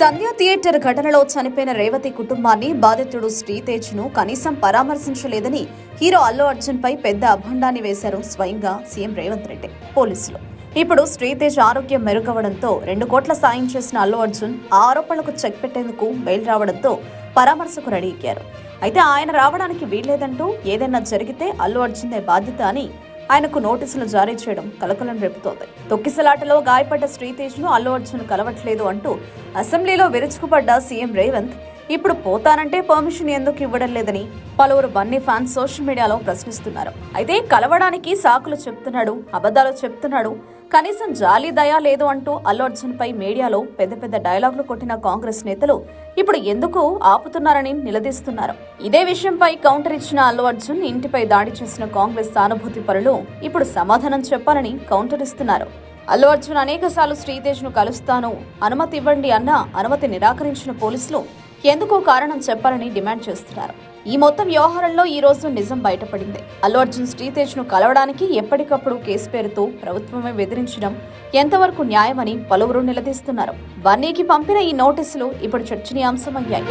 సంధ్య theatre ఘటనలో చనిపోయిన రేవతి కుటుంబాన్ని బాధితుడు శ్రీతేజ్ను కనీసం పరామర్శించలేదని హీరో అల్లు అర్జున్ పై పెద్ద అభండాన్ని వేశారు స్వయంగా సీఎం రేవంత్ రెడ్డి పోలీసులు. ఇప్పుడు శ్రీతేజ్ ఆరోగ్యం మెరుగవడంతో రెండు కోట్ల సాయం చేసిన అల్లు అర్జున్ ఆ ఆరోపణలకు చెక్ పెట్టేందుకు బెయిల్ రావడంతో పరామర్శకు రెడీ ఎక్కారు అయితే ఆయన రావడానికి వీల్లేదంటూ ఏదైనా జరిగితే అల్లు అర్జున్దే బాధ్యత అని ఆయనకు నోటీసులు జారీ చేయడం కలకలం రేపుతోంది. తొక్కిసలాటలో గాయపడ్డ శ్రీతేజ్ను అల్లు అర్జున్ కలవట్లేదు అంటూ అసెంబ్లీలో విరుచుకుపడ్డ సీఎం రేవంత్ ఇప్పుడు పోతానంటే పర్మిషన్ ఎందుకు ఇవ్వడం లేదని పలువురు బన్నీ ఫ్యాన్స్ సోషల్ మీడియాలో ప్రశ్నిస్తున్నారు. అయితే కలవడానికి సాకులు చెప్తున్నాడు అబద్ధాలు చెప్తున్నాడు కనీసం జాలి దయా లేదు అంటూ అల్లు అర్జున్ పై మీడియాలో పెద్ద పెద్ద డైలాగులు కొట్టిన కాంగ్రెస్ నేతలు ఇప్పుడు ఎందుకు ఆపుతున్నారని నిలదీస్తున్నారు. ఇదే విషయంపై కౌంటర్ ఇచ్చిన అల్లు అర్జున్ ఇంటిపై దాడి చేసిన కాంగ్రెస్ సానుభూతి పరులు ఇప్పుడు సమాధానం చెప్పాలని కౌంటర్ ఇస్తున్నారు. అల్లు అర్జున్ అనేక సార్లు కలుస్తాను అనుమతి ఇవ్వండి అన్న అనుమతి నిరాకరించిన పోలీసులు ఎందుకో కారణం చెప్పాలని డిమాండ్ చేస్తున్నారు. ఈ మొత్తం వ్యవహారంలో ఈ రోజు నిజం బయటపడింది. అల్లు అర్జున్ శ్రీతేజ్ను కలవడానికి ఎప్పటికప్పుడు కేసు పేరుతో ప్రభుత్వమే బెదిరించడం ఎంతవరకు న్యాయమని పలువురు నిలదీస్తున్నారు. బన్నీకి పంపిన ఈ నోటీసులు ఇప్పుడు చర్చనీయాంశమయ్యాయి.